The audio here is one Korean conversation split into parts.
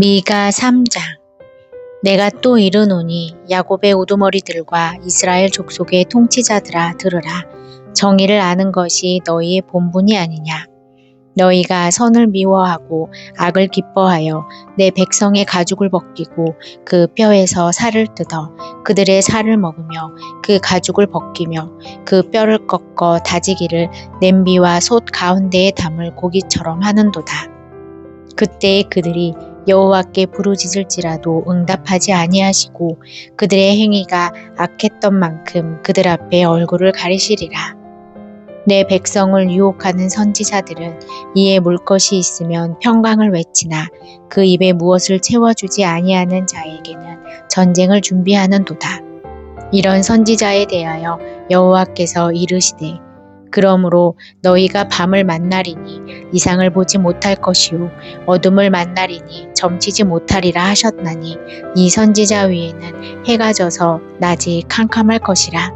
미가 3장. 내가 또 이르노니 야곱의 우두머리들과 이스라엘 족속의 통치자들아 들으라. 정의를 아는 것이 너희의 본분이 아니냐. 너희가 선을 미워하고 악을 기뻐하여 내 백성의 가죽을 벗기고 그 뼈에서 살을 뜯어 그들의 살을 먹으며 그 가죽을 벗기며 그 뼈를 꺾어 다지기를 냄비와 솥 가운데에 담을 고기처럼 하는도다. 그때에 그들이 여호와께 부르짖을지라도 응답하지 아니하시고 그들의 행위가 악했던 만큼 그들 앞에 얼굴을 가리시리라. 내 백성을 유혹하는 선지자들은 이에 물 것이 있으면 평강을 외치나 그 입에 무엇을 채워주지 아니하는 자에게는 전쟁을 준비하는도다. 이런 선지자에 대하여 여호와께서 이르시되 그러므로 너희가 밤을 만나리니 이상을 보지 못할 것이요 어둠을 만나리니 점치지 못하리라 하셨나니 이 선지자 위에는 해가 져서 낮이 캄캄할 것이라.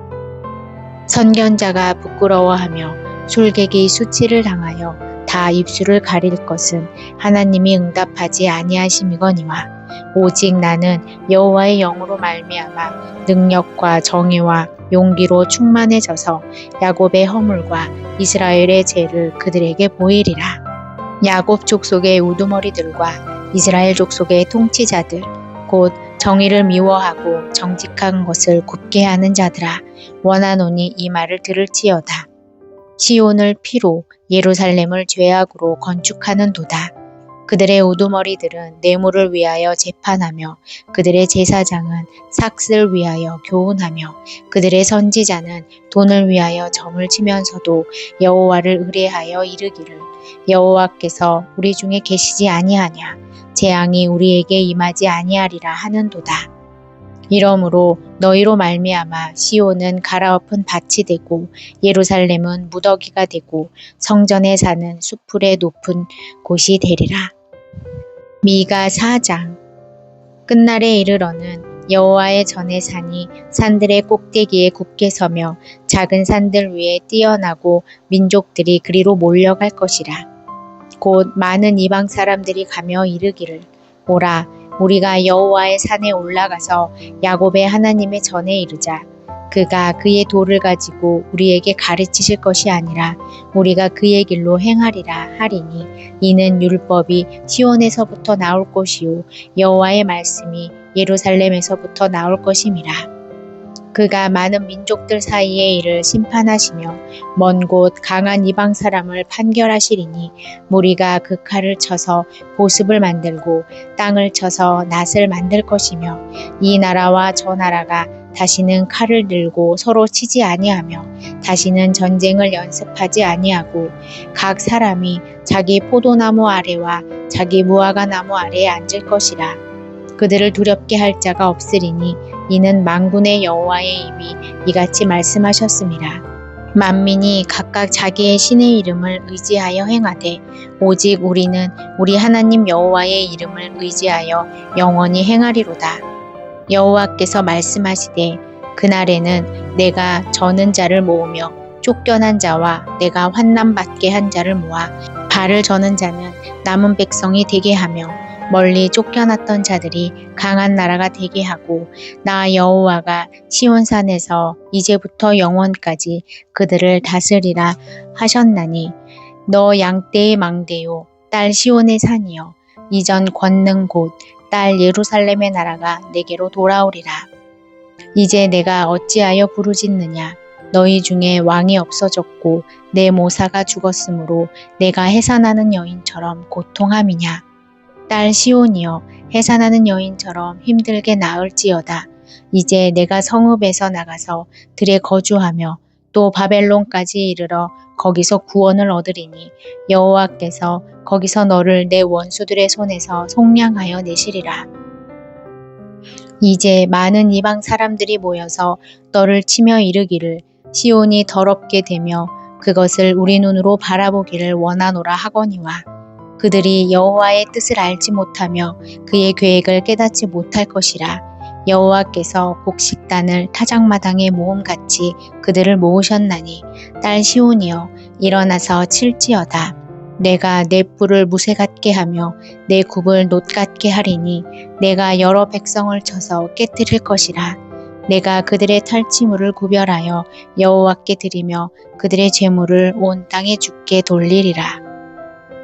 선견자가 부끄러워하며 술객이 수치를 당하여 다 입술을 가릴 것은 하나님이 응답하지 아니하심이거니와 오직 나는 여호와의 영으로 말미암아 능력과 정의와 용기로 충만해져서 야곱의 허물과 이스라엘의 죄를 그들에게 보이리라. 야곱 족속의 우두머리들과 이스라엘 족속의 통치자들 곧 정의를 미워하고 정직한 것을 굽게 하는 자들아 원하노니 이 말을 들을지어다. 시온을 피로 예루살렘을 죄악으로 건축하는 도다. 그들의 우두머리들은 뇌물을 위하여 재판하며 그들의 제사장은 삭슬 위하여 교훈하며 그들의 선지자는 돈을 위하여 점을 치면서도 여호와를 의뢰하여 이르기를 여호와께서 우리 중에 계시지 아니하냐 재앙이 우리에게 임하지 아니하리라 하는도다. 이러므로 너희로 말미암아 시온은 갈아엎은 밭이 되고 예루살렘은 무더기가 되고 성전에 사는 수풀의 높은 곳이 되리라. 미가 4장 끝날에 이르러는 여호와의 전의 산이 산들의 꼭대기에 굳게 서며 작은 산들 위에 뛰어나고 민족들이 그리로 몰려갈 것이라. 곧 많은 이방 사람들이 가며 이르기를 오라 우리가 여호와의 산에 올라가서 야곱의 하나님의 전에 이르자. 그가 그의 도를 가지고 우리에게 가르치실 것이 아니라 우리가 그의 길로 행하리라 하리니 이는 율법이 시온에서부터 나올 것이요 여호와의 말씀이 예루살렘에서부터 나올 것임이라. 그가 많은 민족들 사이의 일을 심판하시며 먼 곳 강한 이방 사람을 판결하시리니 무리가 그 칼을 쳐서 보습을 만들고 땅을 쳐서 낫을 만들 것이며 이 나라와 저 나라가 다시는 칼을 들고 서로 치지 아니하며 다시는 전쟁을 연습하지 아니하고 각 사람이 자기 포도나무 아래와 자기 무화과 나무 아래에 앉을 것이라 그들을 두렵게 할 자가 없으리니 이는 망군의 여호와의 입이 이같이 말씀하셨습니다. 만민이 각각 자기의 신의 이름을 의지하여 행하되 오직 우리는 우리 하나님 여호와의 이름을 의지하여 영원히 행하리로다. 여호와께서 말씀하시되 그날에는 내가 저는 자를 모으며 쫓겨난 자와 내가 환난 받게 한 자를 모아 발을 저는 자는 남은 백성이 되게 하며 멀리 쫓겨났던 자들이 강한 나라가 되게 하고 나 여호와가 시온산에서 이제부터 영원까지 그들을 다스리라 하셨나니 너 양떼의 망대요 딸 시온의 산이여 이전 권능 곧 딸 예루살렘의 나라가 내게로 돌아오리라. 이제 내가 어찌하여 부르짖느냐? 너희 중에 왕이 없어졌고 내 모사가 죽었으므로 내가 해산하는 여인처럼 고통함이냐? 딸 시온이여 해산하는 여인처럼 힘들게 나을지어다. 이제 내가 성읍에서 나가서 들에 거주하며 또 바벨론까지 이르러 거기서 구원을 얻으리니 여호와께서 거기서 너를 내 원수들의 손에서 속량하여 내시리라. 이제 많은 이방 사람들이 모여서 너를 치며 이르기를 시온이 더럽게 되며 그것을 우리 눈으로 바라보기를 원하노라 하거니와 그들이 여호와의 뜻을 알지 못하며 그의 계획을 깨닫지 못할 것이라 여호와께서 곡식단을 타작마당에 모음같이 그들을 모으셨나니 딸 시온이여 일어나서 칠지어다. 내가 내 뿔을 무쇠 같게 하며 내 굽을 노 같게 하리니 내가 여러 백성을 쳐서 깨뜨릴 것이라. 내가 그들의 탈취물을 구별하여 여호와께 드리며 그들의 죄물을 온 땅에 죽게 돌리리라